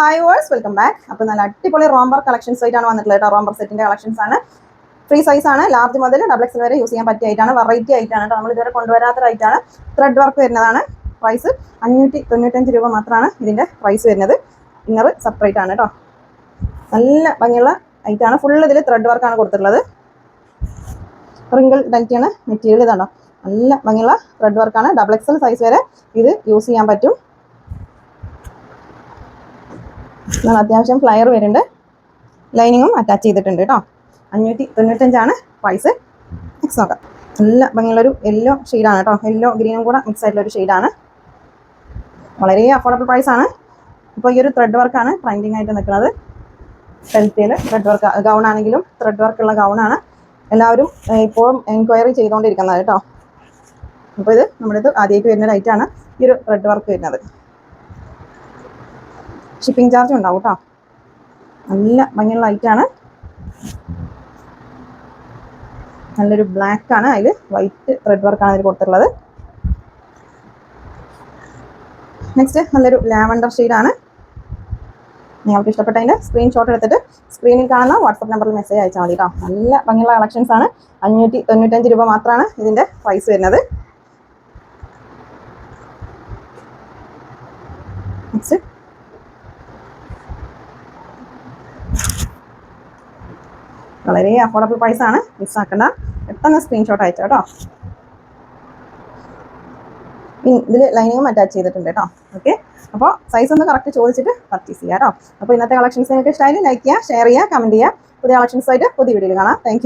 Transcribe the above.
Hi verse welcome back അപ്പോൾ നല്ല അടിപൊളി റോംബർ കളക്ഷൻസ് ആയിട്ടാണ് വന്നിട്ടുള്ളത് കേട്ടോ. റോംബർ സെറ്റിന്റെ കളക്ഷൻസ് ആണ്. ഫ്രീ സൈസ് ആണ്. ലാർജ് മുതൽ ഡബിൾ എക്സൽ വരെ യൂസ് ചെയ്യാൻ പറ്റിയ ആയിട്ടാണ് വെറൈറ്റി ആയിട്ടാണ് കേട്ടോ. നമ്മൾ ഇതുവരെ കൊണ്ടുവരാത്ത ആയിട്ടാണ് ത്രെഡ് വർക്ക് വരുന്നതാണ്. പ്രൈസ് അഞ്ഞൂറ്റി തൊണ്ണൂറ്റഞ്ച് രൂപ മാത്രമാണ് ഇതിന്റെ പ്രൈസ് വരുന്നത്. ഇന്നർ സെപ്പറേറ്റ് ആണ് കേട്ടോ. നല്ല ഭംഗിയുള്ള ഐറ്റാണ് ഫുൾ ഇതിൽ ത്രെഡ് വർക്കാണ് കൊടുത്തിട്ടുള്ളത്. റിങ്കിൾ ഡൽറ്റിയാണ് മെറ്റീരിയൽ ഇതാണോ നല്ല ഭംഗിയുള്ള ത്രെഡ് വർക്കാണ് ഡബിൾ എക്സൽ സൈസ് വരെ ഇത് യൂസ് ചെയ്യാൻ പറ്റും. നല്ല അത്യാവശ്യം ഫ്ലയർ വരുന്നുണ്ട്. ലൈനിങ്ങും അറ്റാച്ച് ചെയ്തിട്ടുണ്ട് കേട്ടോ അഞ്ഞൂറ്റി തൊണ്ണൂറ്റഞ്ചാണ് പ്രൈസ് നെക്സ്റ്റ് നോക്കാം. നല്ല ഭംഗിയുള്ളൊരു യെല്ലോ ഷെയ്ഡാണ് കേട്ടോ യെല്ലോ ഗ്രീനും കൂടെ മിക്സ് ആയിട്ടുള്ള ഒരു ഷെയ്ഡാണ് വളരെ അഫോർഡബിൾ ആണ്. ഇപ്പോൾ ഈ ഒരു ത്രെഡ് വർക്കാണ് ട്രെൻഡിങ് ആയിട്ട് നിൽക്കുന്നത്. ഹെൽത്തിയിൽ ത്രെഡ് വർക്ക് ഗൗൺ ആണെങ്കിലും ത്രെഡ് വർക്കുള്ള ഗൗണാണ് എല്ലാവരും ഇപ്പോഴും എൻക്വയറി ചെയ്തുകൊണ്ടിരിക്കുന്നത് കേട്ടോ അപ്പോൾ ഇത് നമ്മുടെ ഇത് ആദ്യമായിട്ട് വരുന്ന ഒരു ഈ ഒരു ത്രെഡ് വർക്ക് വരുന്നത്. ഷിപ്പിംഗ് ചാർജ് ഉണ്ടാവും കേട്ടോ നല്ല ഭംഗിയുള്ള ലൈറ്റാണ് നല്ലൊരു ബ്ലാക്ക് ആണ്. അതിൽ വൈറ്റ് ത്രെഡ് വർക്കാണ് അതിൽ കൊടുത്തിട്ടുള്ളത്. നെക്സ്റ്റ് നല്ലൊരു ലാവൻഡർ ഷെയ്ഡാണ് നിങ്ങൾക്ക് ഇഷ്ടപ്പെട്ടതിന്റെ സ്ക്രീൻഷോട്ട് എടുത്തിട്ട് സ്ക്രീനിൽ കാണുന്ന വാട്സപ്പ് നമ്പറിൽ മെസ്സേജ് അയച്ചാൽ മതി കേട്ടോ നല്ല ഭംഗിയുള്ള കളക്ഷൻസ് ആണ്. അഞ്ഞൂറ്റി തൊണ്ണൂറ്റഞ്ച് രൂപ മാത്രമാണ് ഇതിന്റെ പ്രൈസ് വരുന്നത്. നെക്സ്റ്റ് വളരെ അഫോർഡബിൾ പ്രൈസ് ആണ്. മിസ് ആക്കണ്ട പെട്ടെന്ന് സ്ക്രീൻഷോട്ട് അയച്ചോ കേട്ടോ. ഇതിൽ ലൈനിങ്ങും അറ്റാച്ച് ചെയ്തിട്ടുണ്ട് കേട്ടോ. ഓക്കെ അപ്പോൾ സൈസ് ഒന്ന് കറക്റ്റ് ചോദിച്ചിട്ട് പർച്ചേസ് ചെയ്യാം കേട്ടോ. അപ്പോൾ ഇന്നത്തെ കളക്ഷൻസ് നിങ്ങൾക്ക് ഇഷ്ടമായാലും ലൈക്ക് ചെയ്യുക ഷെയർ ചെയ്യുക കമന്റ് ചെയ്യുക. പുതിയ കളക്ഷൻസ് ആയിട്ട് പുതിയ വീഡിയോയിൽ കാണാം. താങ്ക്